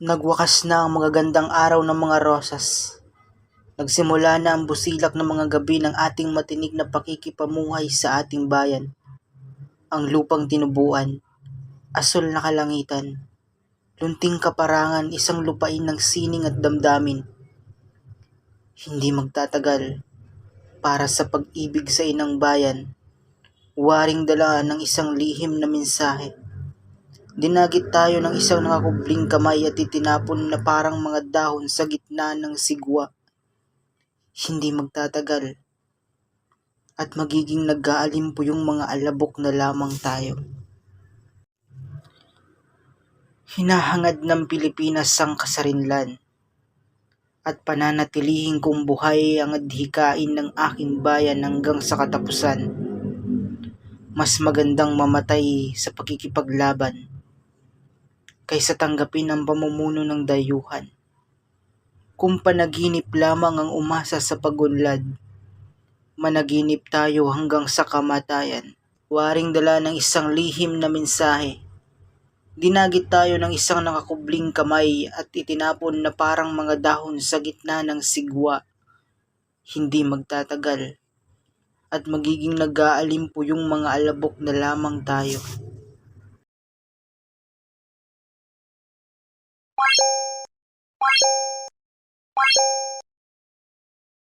Nagwakas na ang magagandang araw ng mga rosas. Nagsimula na ang busilak ng mga gabi ng ating matinig na pakikipamuhay sa ating bayan. Ang lupang tinubuan, asol na kalangitan, lunting kaparangan, isang lupain ng sining at damdamin. Hindi magtatagal para sa pag-ibig sa inang bayan, waring dala ng isang lihim na mensahe. Dinagit tayo ng isang nakakubling kamay at itinapon na parang mga dahon sa gitna ng sigwa. Hindi magtatagal at magiging nag-aalimpo yung mga alabok na lamang tayo. Hinahangad ng Pilipinas ang kasarinlan at pananatilihing kung buhay ang adhikain ng aking bayan hanggang sa katapusan. Mas magandang mamatay sa pagkikipaglaban kaysa tanggapin ang pamumuno ng dayuhan. Kung panaginip lamang ang umasa sa pagunlad, managinip tayo hanggang sa kamatayan. Waring dala ng isang lihim na mensahe. Dinagit tayo ng isang nakakubling kamay at itinapon na parang mga dahon sa gitna ng sigwa. Hindi magtatagal at magiging nag-aalimpo yung mga alabok na lamang tayo. Thank you.